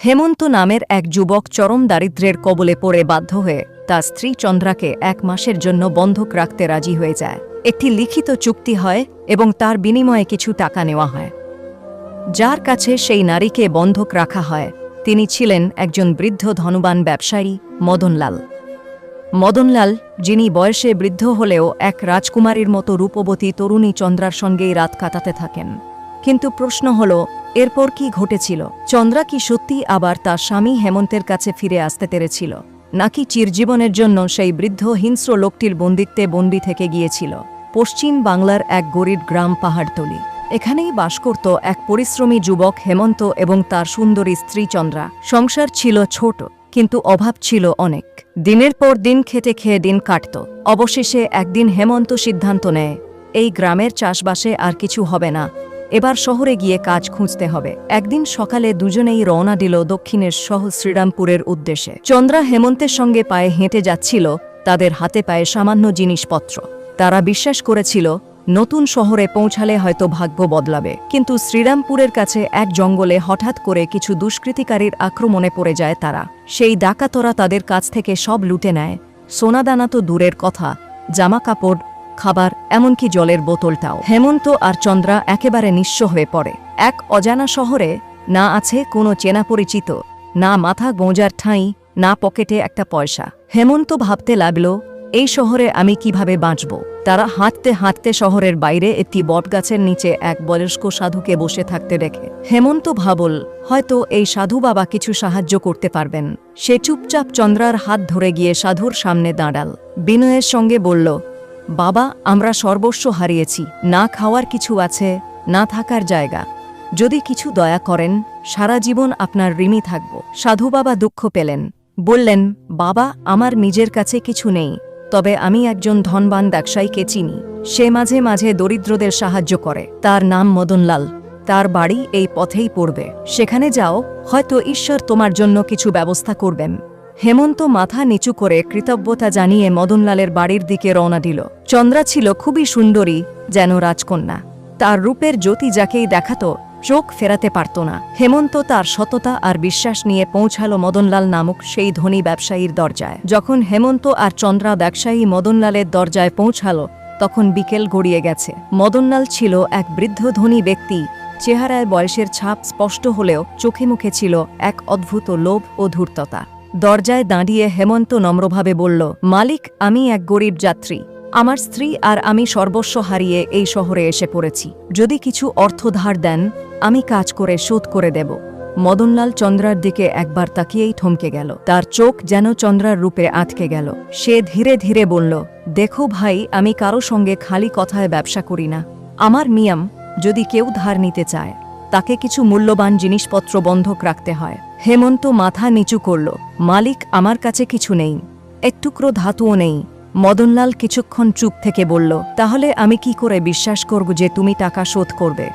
হেমন্ত নামের এক যুবক চরম দারিদ্র্যের কবলে পড়ে বাধ্য হয়ে তার স্ত্রী চন্দ্রাকে এক মাসের জন্য বন্ধক রাখতে রাজি হয়ে যায়। একটি লিখিত চুক্তি হয় এবং তার বিনিময়ে কিছু টাকা নেওয়া হয়। যার কাছে সেই নারীকে বন্ধক রাখা হয়, তিনি ছিলেন একজন বৃদ্ধ ধনবান ব্যবসায়ী মদনলাল। মদনলাল, যিনি বয়সে বৃদ্ধ হলেও এক রাজকুমারীর মতো রূপবতী তরুণী চন্দ্রার সঙ্গেই রাত কাটাতে থাকেন। কিন্তু প্রশ্ন হল, এরপর কি ঘটেছিল? চন্দ্রা কি সত্যি আবার তার স্বামী হেমন্তের কাছে ফিরে আসতে পেরেছিল? নাকি চিরজীবনের জন্য সেই বৃদ্ধ হিংস্র লোকটির বন্দিত্বে বন্দি থেকে গিয়েছিল? পশ্চিম বাংলার এক গরিব গ্রাম পাহাড়তলি। এখানেই বাস করত এক পরিশ্রমী যুবক হেমন্ত এবং তার সুন্দরী স্ত্রী চন্দ্রা। সংসার ছিল ছোট, কিন্তু অভাব ছিল অনেক। দিনের পর দিন খেতে খেয়ে দিন কাটত। অবশেষে একদিন হেমন্ত সিদ্ধান্ত নেয়, এই গ্রামের চাষবাসে আর কিছু হবে না। এবার শহরে গিয়ে কাজ খুঁজতে হবে। একদিন সকালে দুজনেই রওনা দিল দক্ষিণের শহর শ্রীরামপুরের উদ্দেশ্যে। চন্দ্রা হেমন্তের সঙ্গে পায়ে হেঁটে যাচ্ছিল তাদের হাতে পায়ে সামান্য জিনিসপত্র। তারা বিশ্বাস করেছিল, নতুন শহরে পৌঁছালে হয়তো ভাগ্য বদলাবে। কিন্তু শ্রীরামপুরের কাছে এক জঙ্গলে হঠাৎ করে কিছু দুষ্কৃতিকারীর আক্রমণে পড়ে যায় তারা। সেই ডাকাতরা তাদের কাছ থেকে সব লুটে নেয়। সোনাদানা তো দূরের কথা জামা কাপড় খাবার, এমনকি জলের বোতলটাও। হেমন্ত আর চন্দ্রা একেবারে নিঃস্ব হয়ে পড়ে। এক অজানা শহরে না আছে কোনো চেনা পরিচিত, না মাথা গোঁজার ঠাঁই, না পকেটে একটা পয়সা। হেমন্ত ভাবতে লাগল, এই শহরে আমি কীভাবে বাঁচব? তারা হাঁটতে হাঁটতে শহরের বাইরে একটি বটগাছের নিচে এক বয়স্ক সাধুকে বসে থাকতে দেখে। হেমন্ত ভাবল, হয়তো এই সাধু বাবা কিছু সাহায্য করতে পারবেন। সে চুপচাপ চন্দ্রার হাত ধরে গিয়ে সাধুর সামনে দাঁড়াল। বিনয়ের সঙ্গে বলল বাবা, আমরা সর্বস্ব হারিয়েছি। না খাওয়ার কিছু আছে, না থাকার জায়গা। যদি কিছু দয়া করেন, সারা জীবন আপনার ঋণী থাকব। সাধু বাবা দুঃখ পেলেন। বললেন, বাবা, আমার নিজের কাছে কিছু নেই। তবে আমি একজন ধনবান ব্যবসায়ীকে চিনি। সে মাঝে মাঝে দরিদ্রদের সাহায্য করে। তার নাম মদনলাল। তার বাড়ি এই পথেই পড়বে। সেখানে যাও, হয়তো ঈশ্বর তোমার জন্য কিছু ব্যবস্থা করবেন। হেমন্ত মাথা নিচু করে কৃতজ্ঞতা জানিয়ে মদনলালের বাড়ির দিকে রওনা দিল। চন্দ্রা ছিল খুবই সুন্দরী, যেন রাজকন্যা। তার রূপের জ্যোতি যাকেই দেখাত, চোখ ফেরাতে পারত না। হেমন্ত তার সততা আর বিশ্বাস নিয়ে পৌঁছালো মদনলাল নামক সেই ধনী ব্যবসায়ীর দরজায়। যখন হেমন্ত আর চন্দ্রা ব্যবসায়ী মদনলালের দরজায় পৌঁছালো, তখন বিকেল গড়িয়ে গেছে। মদনলাল ছিল এক বৃদ্ধ ধনী ব্যক্তি। চেহারায় বয়সের ছাপ স্পষ্ট হলেও চোখে মুখে ছিল এক অদ্ভুত লোভ ও ধূর্ততা। দরজায় দাঁড়িয়ে হেমন্ত নম্রভাবে বলল, মালিক, আমি এক গরিব যাত্রী। আমার স্ত্রী আর আমি সর্বস্ব হারিয়ে এই শহরে এসে পড়েছি। যদি কিছু অর্থ ধার দেন, আমি কাজ করে শোধ করে দেব মদনলাল চন্দ্রার দিকে একবার তাকিয়েই থমকে গেল। তার চোখ যেন চন্দ্রার রূপে আটকে গেল। সে ধীরে ধীরে বলল, দেখো ভাই, আমি কারও সঙ্গে খালি কথায় ব্যবসা করি না। আমার নিয়ম যদি কেউ ধার নিতে চায়, তাকে কিছু মূল্যবান জিনিসপত্র বন্ধক রাখতে হয়। হেমন্ত মাথা নিচু করল, মালিক আমার কাছে কিছু নেই, এক টুকরো ধাতুও নেই। মদনলাল কিছুক্ষণ চুপ থেকে বলল, তাহলে আমি কি করে বিশ্বাস করব যে তুমি টাকা শোধ করবে?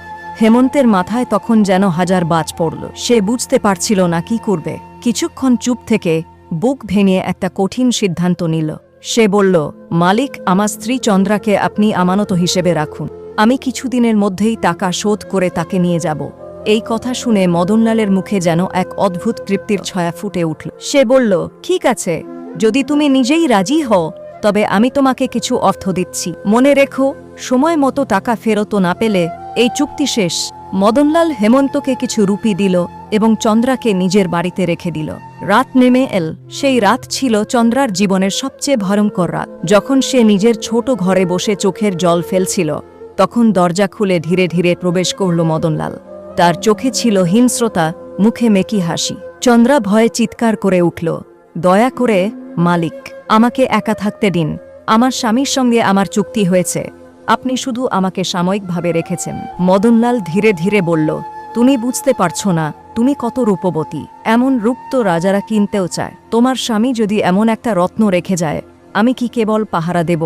হেমন্তের মাথায় তখন যেন হাজার বাজ পড়ল, সে বুঝতে পারছিল না কি করবে। কিছুক্ষণ চুপ থেকে বুক ভেঙে একটা কঠিন সিদ্ধান্ত নিল। সে বলল, মালিক, আমার স্ত্রী চন্দ্রাকে আপনি আমানত হিসেবে রাখুন। আমি কিছুদিনের মধ্যেই টাকা শোধ করে তাকে নিয়ে যাব। এই কথা শুনে মদনলালের মুখে যেন এক অদ্ভুত তৃপ্তির ছয়া ফুটে উঠল। সে বলল, ঠিক আছে, যদি তুমি নিজেই রাজি হও, তবে আমি তোমাকে কিছু অর্থ দিচ্ছি। মনে রেখো, সময় মতো টাকা ফেরত না পেলে এই চুক্তি শেষ। মদনলাল হেমন্তকে কিছু রুপি দিল এবং চন্দ্রাকে নিজের বাড়িতে রেখে দিল। রাত নেমে এল। সেই রাত ছিল চন্দ্রার জীবনের সবচেয়ে ভয়ঙ্কর রাত। যখন সে নিজের ছোট ঘরে বসে চোখের জল ফেলছিল, তখন দরজা খুলে ধীরে ধীরে প্রবেশ করল মদনলাল। তার চোখে ছিল হিংস্রতা, মুখে মেকি হাসি। চন্দ্রা ভয়ে চিৎকার করে উঠল, দয়া করে, মালিক, আমাকে একা থাকতে দিন। আমার স্বামীর সঙ্গে আমার চুক্তি হয়েছে। আপনি শুধু আমাকে সাময়িকভাবে রেখেছেন। মদনলাল ধীরে ধীরে বলল, তুমি বুঝতে পারছ না, তুমি কত রূপবতী। এমন রূপ রাজারা কিনতেও চায়। তোমার স্বামী যদি এমন একটা রত্ন রেখে যায়, আমি কি কেবল পাহারা দেব?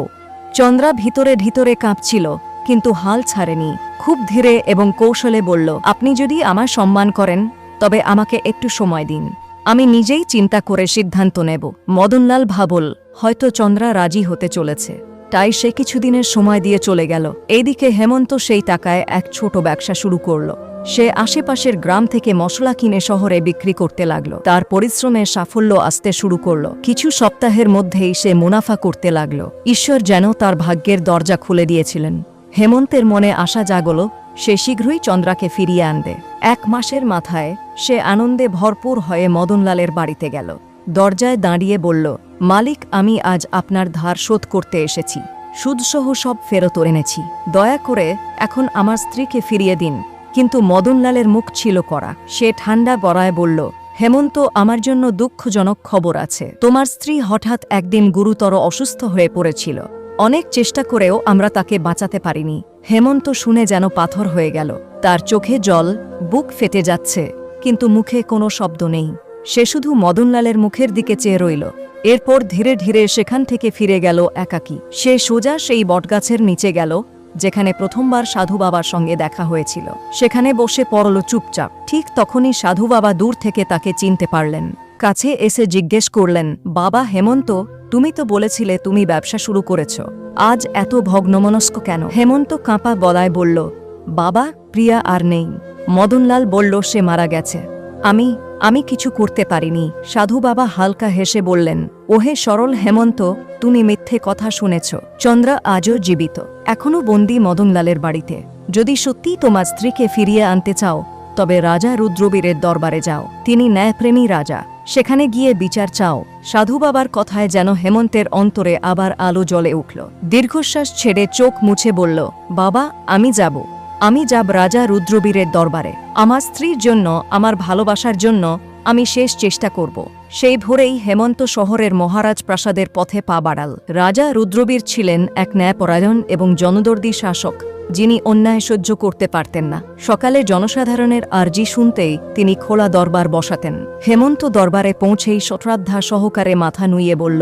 চন্দ্রা ভিতরে ভিতরে কাঁপছিল কিন্তু হাল ছাড়েনি। খুব ধীরে এবং কৌশলে বলল, আপনি যদি আমার সম্মান করেন, তবে আমাকে একটু সময় দিন। আমি নিজেই চিন্তা করে সিদ্ধান্ত নেব। মদনলাল ভাবল, হয়তো চন্দ্রা রাজি হতে চলেছে। তাই সে কিছুদিনের সময় দিয়ে চলে গেল। এইদিকে হেমন্ত সেই টাকায় এক ছোট ব্যবসা শুরু করল। সে আশেপাশের গ্রাম থেকে মশলা কিনে শহরে বিক্রি করতে লাগল। তার পরিশ্রমে সাফল্য আসতে শুরু করল। কিছু সপ্তাহের মধ্যেই সে মুনাফা করতে লাগল। ঈশ্বর যেন তার ভাগ্যের দরজা খুলে দিয়েছিলেন। হেমন্তের মনে আশা জাগল, সে শীঘ্রই চন্দ্রাকে ফিরিয়ে আনবে। এক মাসের মাথায় সে আনন্দে ভরপুর হয়ে মদনলালের বাড়িতে গেল। দরজায় দাঁড়িয়ে বলল, মালিক, আমি আজ আপনার ধার শোধ করতে এসেছি। সুদসহ সব ফেরত এনেছি। দয়া করে এখন আমার স্ত্রীকে ফিরিয়ে দিন। কিন্তু মদনলালের মুখ ছিল করা সে ঠান্ডা গড়ায় বলল, হেমন্ত, আমার জন্য দুঃখজনক খবর আছে। তোমার স্ত্রী হঠাৎ একদিন গুরুতর অসুস্থ হয়ে পড়েছিল। অনেক চেষ্টা করেও আমরা তাকে বাঁচাতে পারিনি। হেমন্ত শুনে যেন পাথর হয়ে গেল। তার চোখে জল, বুক ফেটে যাচ্ছে, কিন্তু মুখে কোনো শব্দ নেই। সে শুধু মদনলালের মুখের দিকে চেয়ে রইল। এরপর ধীরে ধীরে সেখান থেকে ফিরে গেল একাকী। সে সোজা সেই বটগাছের নিচে গেল, যেখানে প্রথমবার সাধু বাবার সঙ্গে দেখা হয়েছিল। সেখানে বসে পড়ল চুপচাপ। ঠিক তখনই সাধু বাবা দূর থেকে তাকে চিনতে পারলেন। কাছে এসে জিজ্ঞেস করলেন, বাবা হেমন্ত তুমি তো বলেছিলে তুমি ব্যবসা শুরু করেছ। আজ এত ভগ্নমনস্ক কেন? হেমন্ত কাঁপা বলায় বলল, বাবা, প্রিয়া আর নেই। মদনলাল বলল, সে মারা গেছে। আমি আমি কিছু করতে পারিনি। সাধু বাবা হালকা হেসে বললেন, ওহে সরল হেমন্ত, তুমি মিথ্যে কথা শুনেছ। চন্দ্রা আজও জীবিত। এখনও বন্দি মদনলালের বাড়িতে। যদি সত্যিই তোমার স্ত্রীকে ফিরিয়ে আনতে চাও তবে রাজা রুদ্রবীরের দরবারে যাও। তিনি ন্যায়প্রেমী রাজা। সেখানে গিয়ে বিচার চাও। সাধু বাবার কথায় যেন হেমন্তের অন্তরে আবার আলো জ্বলে উঠল। দীর্ঘশ্বাস ছেড়ে চোখ মুছে বলল, বাবা, আমি যাব। আমি যাব রাজা রুদ্রবীরের দরবারে। আমার স্ত্রীর জন্য, আমার ভালোবাসার জন্য আমি শেষ চেষ্টা করব। সেই ভোরেই হেমন্ত শহরের মহারাজ প্রাসাদের পথে পা বাড়াল। রাজা রুদ্রবীর ছিলেন এক ন্যায়পরায়ণ এবং জনদর্দী শাসক, যিনি অন্যায় সহ্য করতে পারতেন না। সকালে জনসাধারণের আর্জি শুনতেই তিনি খোলা দরবার বসাতেন। হেমন্ত দরবারে পৌঁছেই শ্রদ্ধা সহকারে মাথা নুইয়ে বলল,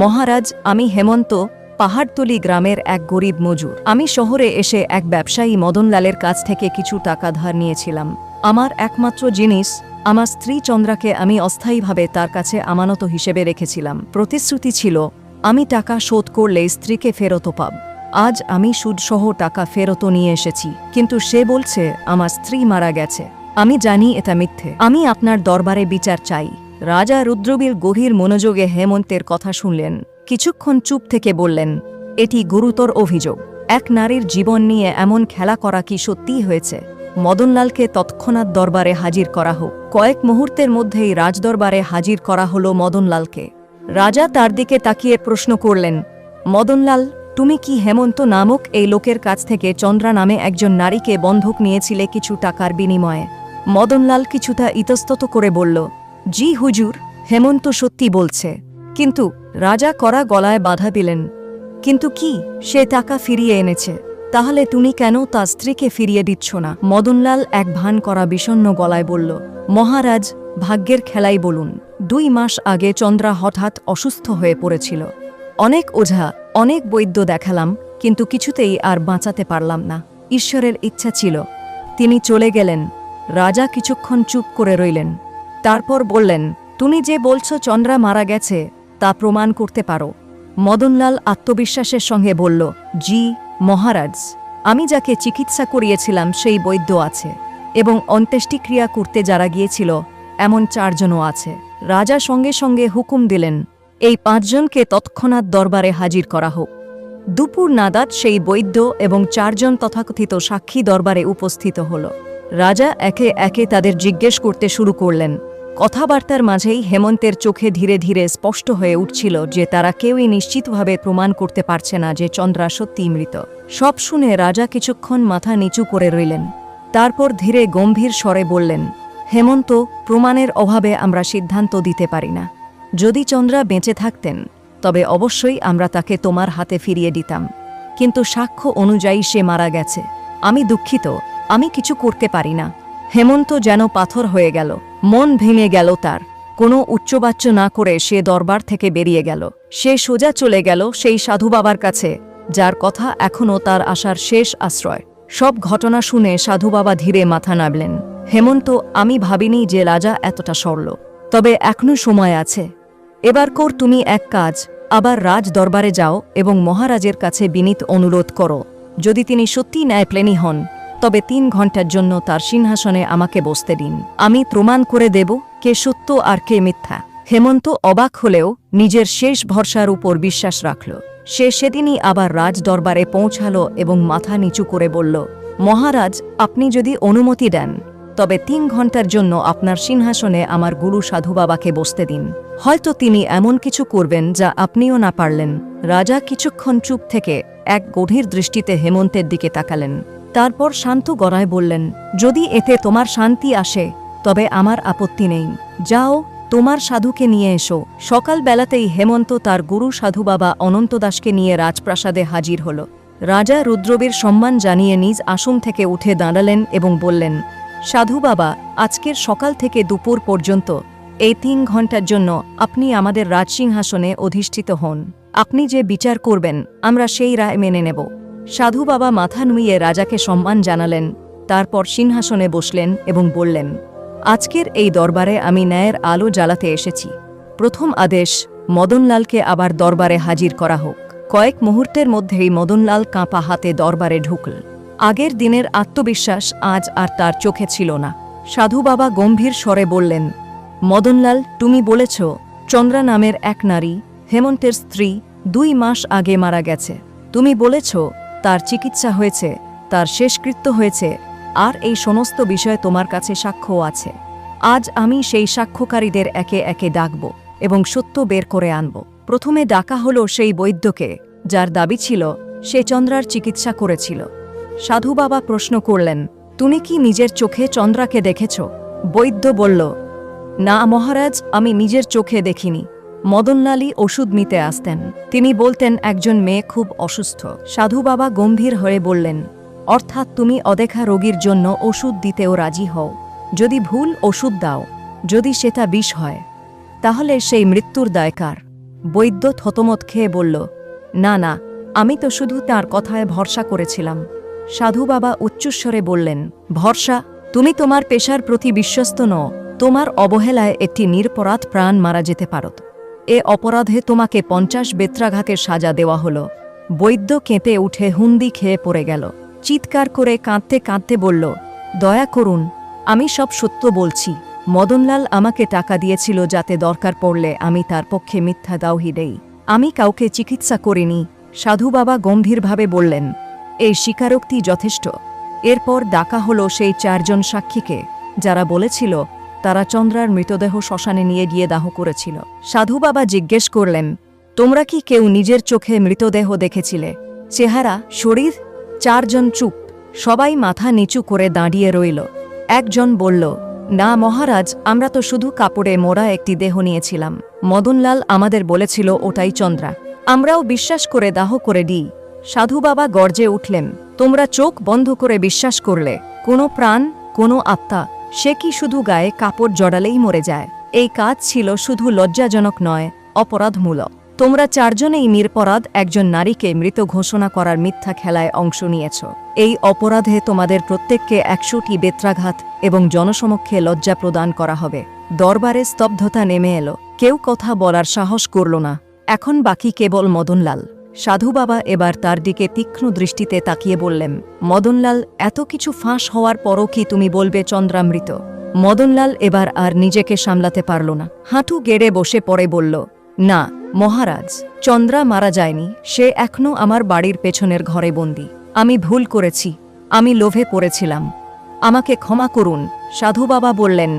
মহারাজ, আমি হেমন্ত, পাহাড়তলি গ্রামের এক গরিব মজুর। আমি শহরে এসে এক ব্যবসায়ী মদনলালের কাছ থেকে কিছু টাকা ধার নিয়েছিলাম। আমার একমাত্র জিনিস, আমার স্ত্রী চন্দ্রাকে আমি অস্থায়ীভাবে তার কাছে আমানত হিসেবে রেখেছিলাম। প্রতিশ্রুতি ছিল, আমি টাকা শোধ করলে স্ত্রীকে ফেরত পাব। আজ আমি সুদসহ টাকা ফেরত নিয়ে এসেছি, কিন্তু সে বলছে, আমার স্ত্রী মারা গেছে। আমি জানি এটা মিথ্যে। আমি আপনার দরবারে বিচার চাই। রাজা রুদ্রবীর গভীর মনোযোগে হেমন্তের কথা শুনলেন। কিছুক্ষণ চুপ থেকে বললেন, এটি গুরুতর অভিযোগ। এক নারীর জীবন নিয়ে এমন খেলা করা কি সত্যিই হয়েছে? মদনলালকে তৎক্ষণাৎ দরবারে হাজির করা হোক। কয়েক মুহূর্তের মধ্যেই রাজদরবারে হাজির করা হল মদনলালকে। রাজা তার দিকে তাকিয়ে প্রশ্ন করলেন, মদনলাল, তুমি কি হেমন্ত নামক এই লোকের কাছ থেকে চন্দ্রা নামে একজন নারীকে বন্ধক নিয়েছিলে কিছু টাকার বিনিময়ে? মদনলাল কিছুটা ইতস্তত করে বলল, জি হুজুর, হেমন্ত সত্যি বলছে। কিন্তু রাজা করা গলায় বাধা দিলেন, কিন্তু কি সে টাকা ফিরিয়ে এনেছে? তাহলে তুমি কেন তার স্ত্রীকে ফিরিয়ে দিচ্ছ না? মদনলাল এক ভান করা বিষণ্ন গলায় বলল, মহারাজ, ভাগ্যের খেলাই বলুন। দুই মাস আগে চন্দ্রা হঠাৎ অসুস্থ হয়ে পড়েছিল। অনেক ওঝা, অনেক বৈদ্য দেখালাম, কিন্তু কিছুতেই আর বাঁচাতে পারলাম না। ঈশ্বরের ইচ্ছা ছিল। তিনি চলে গেলেন। রাজা কিছুক্ষণ চুপ করে রইলেন। তারপর বললেন, তুমি যে বলছো চন্দ্রা মারা গেছে, তা প্রমাণ করতে পারো। মদনলাল আত্মবিশ্বাসের সঙ্গে বলল, জি মহারাজ, আমি যাকে চিকিৎসা করিয়েছিলাম সেই বৈদ্য আছে এবং অন্ত্যেষ্টিক্রিয়া করতে যারা গিয়েছিল, এমন চারজনও আছে। রাজা সঙ্গে সঙ্গে হুকুম দিলেন, এই পাঁচজনকে তৎক্ষণাৎ দরবারে হাজির করা হোক। দুপুর নাদাত সেই বৈদ্য এবং চারজন তথাকথিত সাক্ষী দরবারে উপস্থিত হল। রাজা একে একে তাদের জিজ্ঞেস করতে শুরু করলেন কথাবার্তার মাঝেই হেমন্তের চোখে ধীরে ধীরে স্পষ্ট হয়ে উঠছিল যে তারা কেউই নিশ্চিতভাবে প্রমাণ করতে পারছে না যে চন্দ্রা সত্যিই মৃত। সব শুনে রাজা কিছুক্ষণ মাথা নিচু করে রইলেন। তারপর ধীরে গম্ভীর স্বরে বললেন, হেমন্ত, প্রমাণের অভাবে আমরা সিদ্ধান্ত দিতে পারি না। যদি চন্দ্রা বেঁচে থাকতেন, তবে অবশ্যই আমরা তাকে তোমার হাতে ফিরিয়ে দিতাম। কিন্তু সাক্ষ্য অনুযায়ী সে মারা গেছে। আমি দুঃখিত, আমি কিছু করতে পারি না। হেমন্ত যেন পাথর হয়ে গেল। মন ভেঙে গেল তার। কোনো উচ্চবাচ্য না করে সে দরবার থেকে বেরিয়ে গেল। সে সোজা চলে গেল সেই সাধু বাবার কাছে, যার কথা এখনও তার আসার শেষ আশ্রয়। সব ঘটনা শুনে সাধু বাবা ধীরে মাথা নাবলেন হেমন্ত, আমি ভাবিনি যে রাজা এতটা সরল। তবে এখনও সময় আছে। এবার কর তুমি এক কাজ, আবার রাজ দরবারে যাও এবং মহারাজের কাছে বিনীত অনুরোধ করো। যদি তিনি সত্যি ন্যায়প্লেনী হন তবে তিন ঘণ্টার জন্য তার সিংহাসনে আমাকে বসতে দিন। আমি প্রমাণ করে দেব কে সত্য আর কে মিথ্যা। হেমন্ত অবাক হলেও নিজের শেষ ভরসার উপর বিশ্বাস রাখল। সে সেদিনই আবার রাজ দরবারে পৌঁছাল এবং মাথা নিচু করে বলল, মহারাজ, আপনি যদি অনুমতি দেন, তবে তিন ঘণ্টার জন্য আপনার সিংহাসনে আমার গুরু সাধু বাবাকে বসতে দিন। হয়তো তিনি এমন কিছু করবেন যা আপনিও না পারলেন। রাজা কিছুক্ষণ চুপ থেকে এক গভীর দৃষ্টিতে হেমন্তের দিকে তাকালেন। তারপর শান্ত গড়ায় বললেন, যদি এতে তোমার শান্তি আসে, তবে আমার আপত্তি নেই। যাও, তোমার সাধুকে নিয়ে এসো। সকালবেলাতেই হেমন্ত তার গুরু সাধু বাবা অনন্ত দাসকে নিয়ে রাজপ্রাসাদে হাজির হল। রাজা রুদ্রবীর সম্মান জানিয়ে নিজ আসন থেকে উঠে দাঁড়ালেন এবং বললেন, সাধু বাবা, আজকের সকাল থেকে দুপুর পর্যন্ত এই তিন ঘণ্টার জন্য আপনি আমাদের রাজসিংহাসনে অধিষ্ঠিত হন। আপনি যে বিচার করবেন, আমরা সেই রায় মেনে নেব। সাধু বাবা মাথা নুইয়ে রাজাকে সম্মান জানালেন, তারপর সিংহাসনে বসলেন এবং বললেন, আজকের এই দরবারে আমি ন্যায়ের আলো জ্বালাতে এসেছি। প্রথম আদেশ, মদনলালকে আবার দরবারে হাজির করা হোক। কয়েক মুহূর্তের মধ্যেই মদনলাল কাঁপা হাতে দরবারে ঢুকল। আগের দিনের আত্মবিশ্বাস আজ আর তার চোখে ছিল না। সাধু বাবা গম্ভীর স্বরে বললেন, মদনলাল, তুমি বলেছ, চন্দ্রা নামের এক নারী, হেমন্তের স্ত্রী, দুই মাস আগে মারা গেছে। তুমি বলেছ তার চিকিৎসা হয়েছে, তার শেষকৃত্য হয়েছে, আর এই সমস্ত বিষয়ে তোমার কাছে সাক্ষ্য আছে। আজ আমি সেই সাক্ষ্যকারীদের একে একে ডাকব এবং সত্য বের করে আনব। প্রথমে ডাকা হলো সেই বৈদ্যকে, যার দাবি ছিল, সে চন্দ্রার চিকিৎসা করেছিল। সাধু বাবা প্রশ্ন করলেন, তুমি কি নিজের চোখে চন্দ্রাকে দেখেছ? বৈদ্য বলল, না মহারাজ, আমি নিজের চোখে দেখিনি। মদনলালই ওষুধ নিতে আসতেন। তিনি বলতেন, একজন মেয়ে খুব অসুস্থ। সাধু বাবা গম্ভীর হয়ে বললেন, অর্থাৎ তুমি অদেখা রোগীর জন্য ওষুধ দিতেও রাজি হও। যদি ভুল ওষুধ দাও, যদি সেটা বিষ হয়, তাহলে সেই মৃত্যুর দায়কার বৈদ্য থতমত খেয়ে বলল, না না, আমি তো শুধু তার কথায় ভরসা করেছিলাম। সাধু বাবা উচ্চস্বরে বললেন, ভরসা? তুমি তোমার পেশার প্রতি বিশ্বস্ত নও। তোমার অবহেলায় একটি নিরপরাধ প্রাণ মারা যেতে পারত। এ অপরাধে তোমাকে পঞ্চাশ বেত্রাঘাতের সাজা দেওয়া হল। বৈদ্য কেঁপে উঠে হুন্দি খেয়ে পড়ে গেল। চিৎকার করে কাঁদতে কাঁদতে বলল, দয়া করুন, আমি সব সত্য বলছি। মদনলাল আমাকে টাকা দিয়েছিল যাতে দরকার পড়লে আমি তার পক্ষে মিথ্যা দাওহি দেই। আমি কাউকে চিকিৎসা করিনি। সাধু বাবা গম্ভীরভাবে বললেন, এই স্বীকারোক্তি যথেষ্ট। এরপর ডাকা হলো সেই চারজন সাক্ষীকে, যারা বলেছিল তারা চন্দ্রার মৃতদেহ শ্মশানে নিয়ে গিয়ে দাহ করেছিল। সাধু বাবা জিজ্ঞেস করলেন, তোমরা কি কেউ নিজের চোখে মৃতদেহ দেখেছিলে? চেহারা, শরীর? চারজন চুপ, সবাই মাথা নিচু করে দাঁড়িয়ে রইল। একজন বলল, না মহারাজ, আমরা তো শুধু কাপড়ে মোড়া একটি দেহ নিয়েছিলাম। মদনলাল আমাদের বলেছিল, ওটাই চন্দ্রা। আমরাও বিশ্বাস করে দাহ করে দিই। সাধু বাবা গর্জে উঠলেন, তোমরা চোখ বন্ধ করে বিশ্বাস করলে। কোনো প্রাণ, কোনো আত্মা সে কি শুধু গায়ে কাপড় জড়ালেই মরে যায়? এই কাজ ছিল শুধু লজ্জাজনক নয়, অপরাধমূলক। তোমরা চারজনেই নিরপরাধ, একজন নারীকে মৃত ঘোষণা করার মিথ্যা খেলায় অংশ নিয়েছ। এই অপরাধে তোমাদের প্রত্যেককে একশোটি বেত্রাঘাত এবং জনসমক্ষে লজ্জা প্রদান করা হবে। দরবারে স্তব্ধতা নেমে এলো। কেউ কথা বলার সাহস করল না। এখন বাকি কেবল মদনলাল। সাধু বাবা এবার তার দিকে তীক্ষ্ণ দৃষ্টিতে তাকিয়ে বললেন, মদনলাল, এত কিছু ফাঁস হওয়ার পরও কি তুমি বলবে চন্দ্রামৃত? মদনলাল এবার আর নিজেকে সামলাতে পারল না। হাঁটু গেড়ে বসে পড়ে বলল, না, মহারাজ, চন্দ্রা মারা যায়নি, সে এখনও আমার বাড়ির পেছনের ঘরে বন্দি। আমি ভুল করেছি, আমি লোভে পড়েছিলাম। আমাকে ক্ষমা করুন। সাধু বাবা বললেন,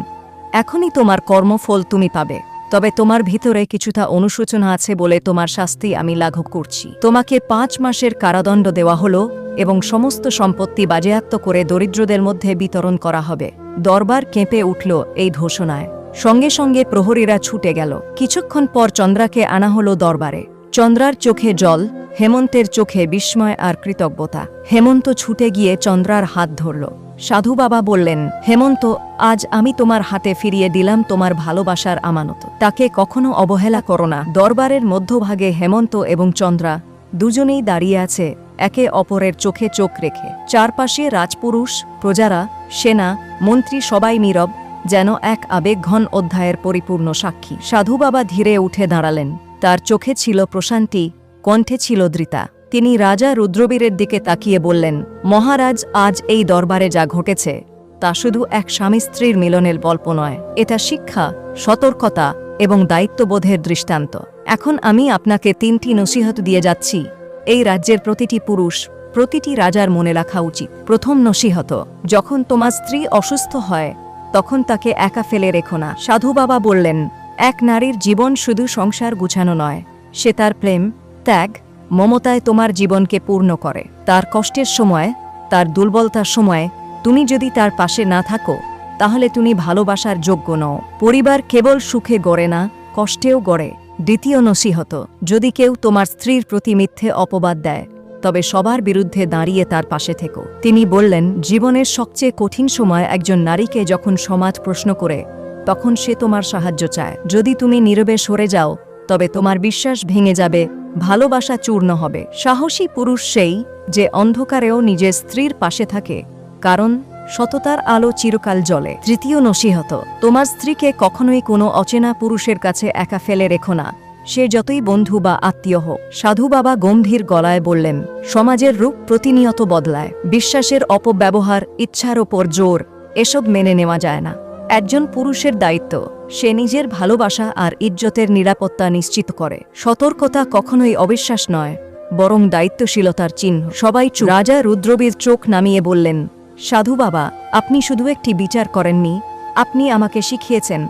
এখনই তোমার কর্মফল তুমি পাবে। তবে তোমার ভিতরে কিছুটা অনুশোচনা আছে বলে তোমার শাস্তি আমি লাঘব করছি। তোমাকে পাঁচ মাসের কারাদণ্ড দেওয়া হলো এবং সমস্ত সম্পত্তি বাজেয়াপ্ত করে দরিদ্রদের মধ্যে বিতরণ করা হবে। দরবার কেঁপে উঠল এই ঘোষণায়। সঙ্গে সঙ্গে প্রহরীরা ছুটে গেল। কিছুক্ষণ পর চন্দ্রাকে আনা হলো দরবারে। চন্দ্রার চোখে জল, হেমন্তের চোখে বিস্ময় আর কৃতজ্ঞতা। হেমন্ত ছুটে গিয়ে চন্দ্রার হাত ধরল। সাধু বাবা বললেন, হেমন্ত, আজ আমি তোমার হাতে ফিরিয়ে দিলাম তোমার ভালোবাসার আমানত। তাকে কখনো অবহেলা করো না। দরবারের মধ্যভাগে হেমন্ত এবং চন্দ্রা দুজনেই দাঁড়িয়ে আছে, একে অপরের চোখে চোখ রেখে। চারপাশে রাজপুরুষ, প্রজারা, সেনা, মন্ত্রী সবাই নীরব, যেন এক আবেগঘন অধ্যায়ের পরিপূর্ণ সাক্ষী। সাধু বাবা ধীরে উঠে দাঁড়ালেন। তার চোখে ছিল প্রশান্তি, কণ্ঠে ছিল দৃতা তিনি রাজা রুদ্রবীরের দিকে তাকিয়ে বললেন, মহারাজ, আজ এই দরবারে যা ঘটেছে, তা শুধু এক স্বামী স্ত্রীর মিলনের গল্প নয়। এটা শিক্ষা, সতর্কতা এবং দায়িত্ববোধের দৃষ্টান্ত। এখন আমি আপনাকে তিনটি নসিহত দিয়ে যাচ্ছি। এই রাজ্যের প্রতিটি পুরুষ, প্রতিটি রাজার মনে রাখা উচিত। প্রথম নসিহত, যখন তোমার স্ত্রী অসুস্থ হয়, তখন তাকে একা ফেলে রেখো না। সাধু বাবা বললেন, এক নারীর জীবন শুধু সংসার গুছানো নয়, সে তার প্রেম, ত্যাগ মমতায় তোমার জীবনকে পূর্ণ করে। তার কষ্টের সময়, তার দুর্বলতার সময়, তুমি যদি তার পাশে না থাকো, তাহলে তুমি ভালোবাসার যোগ্য নও। পরিবার কেবল সুখে গড়ে না, কষ্টেও গড়ে। দ্বিতীয় নসিহত, যদি কেউ তোমার স্ত্রীর প্রতি মিথ্যে অপবাদ দেয়, তবে সবার বিরুদ্ধে দাঁড়িয়ে তার পাশে থেকো। তিনি বললেন, জীবনের সবচেয়ে কঠিন সময় একজন নারীকে যখন সমাজ প্রশ্ন করে, তখন সে তোমার সাহায্য চায়। যদি তুমি নীরবে সরে যাও, তবে তোমার বিশ্বাস ভেঙে যাবে ভালোবাসা চূর্ণ হবে। সাহসী পুরুষ সেই যে অন্ধকারেও নিজের স্ত্রীর পাশে থাকে, কারণ সততার আলো চিরকাল জলে তৃতীয় নসিহত, তোমার স্ত্রীকে কখনোই কোনো অচেনা পুরুষের কাছে একা ফেলে রেখো না। সে যতই বন্ধু বা আত্মীয় হোক, সাধু বাবা গম্ভীর গলায় বললেন, সমাজের রূপ প্রতিনিয়ত বদলায়। বিশ্বাসের অপব্যবহার, ইচ্ছার ওপর জোর, এসব মেনে নেওয়া যায় না। একজন পুরুষের দায়িত্ব সে নিজের ভালোবাসা আর ইজ্জতের নিরাপত্তা নিশ্চিত করে। সতর্কতা কখনোই অবিশ্বাস নয়, বরং দায়িত্বশীলতার চিহ্ন। সবাই রাজা রুদ্রবীর চোখ নামিয়ে বললেন, সাধু বাবা, আপনি শুধু একটি বিচার করেননি। আপনি আমাকে শিখিয়েছেন,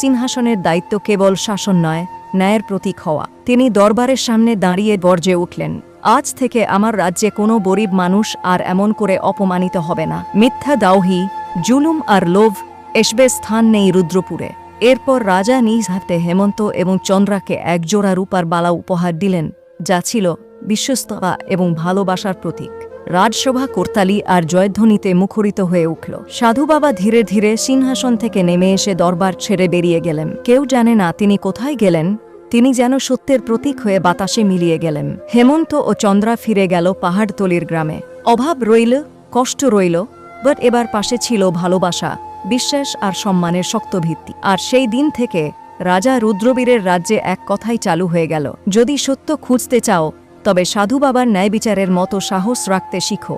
সিংহাসনের দায়িত্ব কেবল শাসন নয়, ন্যায়ের প্রতীক হওয়া। তিনি দরবারের সামনে দাঁড়িয়ে গর্জে উঠলেন, আজ থেকে আমার রাজ্যে কোনো গরিব মানুষ আর এমন করে অপমানিত হবে না। মিথ্যা দাওহি, জুলুম আর লোভ, এসবে স্থান নেই রুদ্রপুরে। এরপর রাজা নিজ হাতে হেমন্ত এবং চন্দ্রাকে একজোড়া রূপার বালা উপহার দিলেন, যা ছিল বিশ্বস্ততা এবং ভালোবাসার প্রতীক। রাজসভা করতালি আর জয়ধ্বনিতে মুখরিত হয়ে উঠল। সাধু বাবা ধীরে ধীরে সিংহাসন থেকে নেমে এসে দরবার ছেড়ে বেরিয়ে গেলেন। কেউ জানে না তিনি কোথায় গেলেন, তিনি যেন সত্যের প্রতীক হয়ে বাতাসে মিলিয়ে গেলেন। হেমন্ত ও চন্দ্রা ফিরে গেল পাহাড়তলির গ্রামে। অভাব রইল, কষ্ট রইল বাট এবার পাশে ছিল ভালোবাসা। বিশ্বাস আর সম্মানের শক্ত ভিত্তি আর সেই দিন থেকে রাজা রুদ্রবীরের রাজ্যে এক কথাই চালু হয়ে গেল। যদি সত্য খুঁজতে চাও, তবে সাধু বাবার ন্যায় বিচারের মতো সাহস রাখতে শিখো।